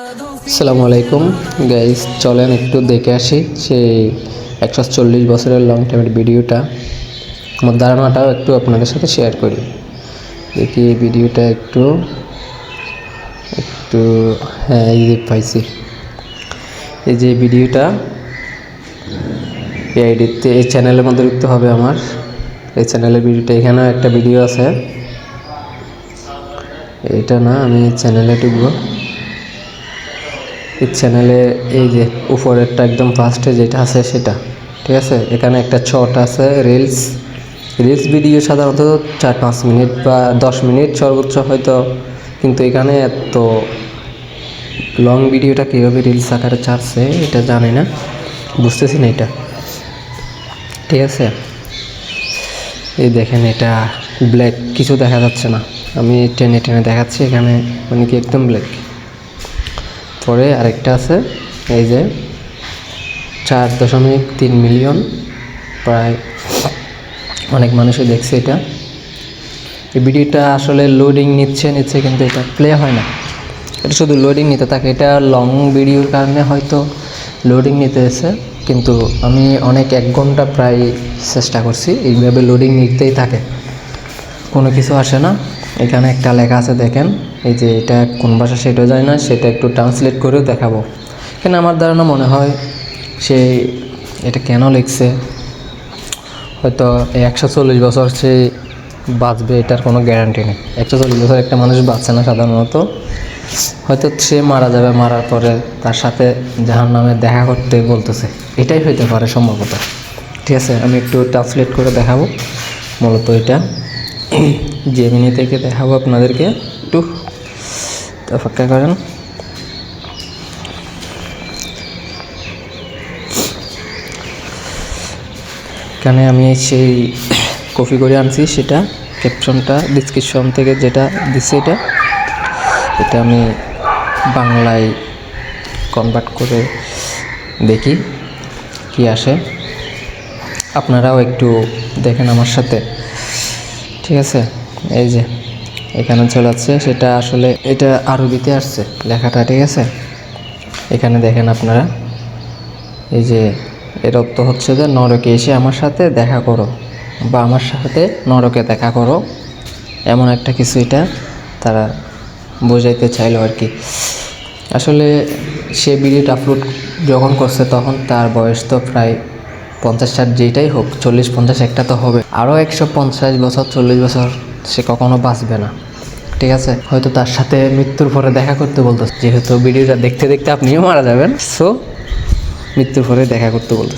আসসালামু আলাইকুম। গাইজ চলেন একটু দেখে আসি সেই একশো চল্লিশ বছরের লং টাইমের ভিডিওটা। আমার ধারণাটাও একটু আপনাদের সাথে শেয়ার করি। দেখি এই ভিডিওটা একটু একটু হ্যাঁ এই পাইছি। এই যে ভিডিওটা, এই আইডিতে, এই চ্যানেলের মধ্যে লিখতে হবে আমার। এই চ্যানেলের ভিডিওটা এখানেও একটা ভিডিও আছে। এটা না, আমি চ্যানেলে ঢুকবো। চ্যানেলে এই যে উপরেরটা একদম ফার্স্টে যেটা আছে সেটা, ঠিক আছে? এখানে একটা শর্ট আছে রিলস রিলস ভিডিও সাধারণত চার পাঁচ মিনিট বা দশ মিনিট সর্বোচ্চ হয়তো, কিন্তু এখানে এত লং ভিডিওটা কীভাবে রিলস আকারে ছাড়ছে এটা জানি না, বুঝতেছি না এটা। ঠিক আছে? এই দেখেন এটা ব্ল্যাক কিছু দেখা যাচ্ছে না। আমি টেনে টেনে দেখাচ্ছি এখানে মানে কি একদম ব্ল্যাক পরে আরেকটা আছে, এই যে চার দশমিক তিন মিলিয়ন, প্রায় অনেক মানুষই দেখছে এটা। এই ভিডিওটা আসলে লোডিং নিচ্ছে নিচ্ছে কিন্তু এটা প্লে হয় না। এটা শুধু লোডিং নিতে থাকে, এটা লং ভিডিওর কারণে হয়তো লোডিং নিতে এসে কিন্তু আমি অনেক এক ঘণ্টা প্রায় চেষ্টা করছি, এইভাবে লোডিং নিতেই থাকে। কোনো কিছু আসে না। এখানে একটা লেখা আছে, দেখেন। এই যে এটা কোন ভাষা সেটাও যায় না, সেটা একটু ট্রান্সলেট করেও দেখাবো। এখানে আমার ধারণা মনে হয় সে এটা কেন লিখছে? হয়তো একশো চল্লিশ বছর সে বাঁচবে, এটার কোনো গ্যারান্টি নেই। একশো চল্লিশ বছর একটা মানুষ বাঁচে না সাধারণত। হয়তো সে মারা যাবে, মারার পরে তার সাথে জাহান নামে দেখা করতে বলতেছে। এটাই হইতে পারে সম্ভবত। ঠিক আছে, আমি একটু ট্রান্সলেট করে দেখাবো। মূলত এটা। জেমিনি থেকে দেখাবো আপনাদেরকে। একটু অপেক্ষা করেন। এখানে আমি সেই কপি করে আনছি, সেটা ক্যাপশনটা ডিসক্রিপশন থেকে যেটা দিচ্ছে এটা। এটা আমি বাংলায় কনভার্ট করে দেখি, কি আসে। আপনারাও একটু দেখেন আমার সাথে। ঠিক আছে? এই যে, এখানে চলে যাচ্ছে সেটা আসলে এটা আরবিতে আসছে, লেখাটা, ঠিক আছে? এখানে দেখেন আপনারা। এই যে, এর অর্থ হচ্ছে যে নরকে এসে আমার সাথে দেখা করো, বা আমার সাথে নরকে দেখা করো। এমন একটা কিছু এটা তারা বোঝাইতে চাইলো আর কি। আসলে সে ভিডিওটা আপলোড যখন করছে তখন তার বয়স তো প্রায় পঞ্চাশ ষাট যেটাই হোক, চল্লিশ, পঞ্চাশ একটা তো হবে। আরও একশো পঞ্চাশ বছর, চল্লিশ বছর সে কখনো বাঁচবে না। ঠিক আছে? হয়তো তার সাথে মৃত্যুর পরে দেখা করতে বলতো যেহেতু ভিডিওটা দেখতে দেখতে আপনিও মারা যাবেন সো মৃত্যুর পরে দেখা করতে বলতো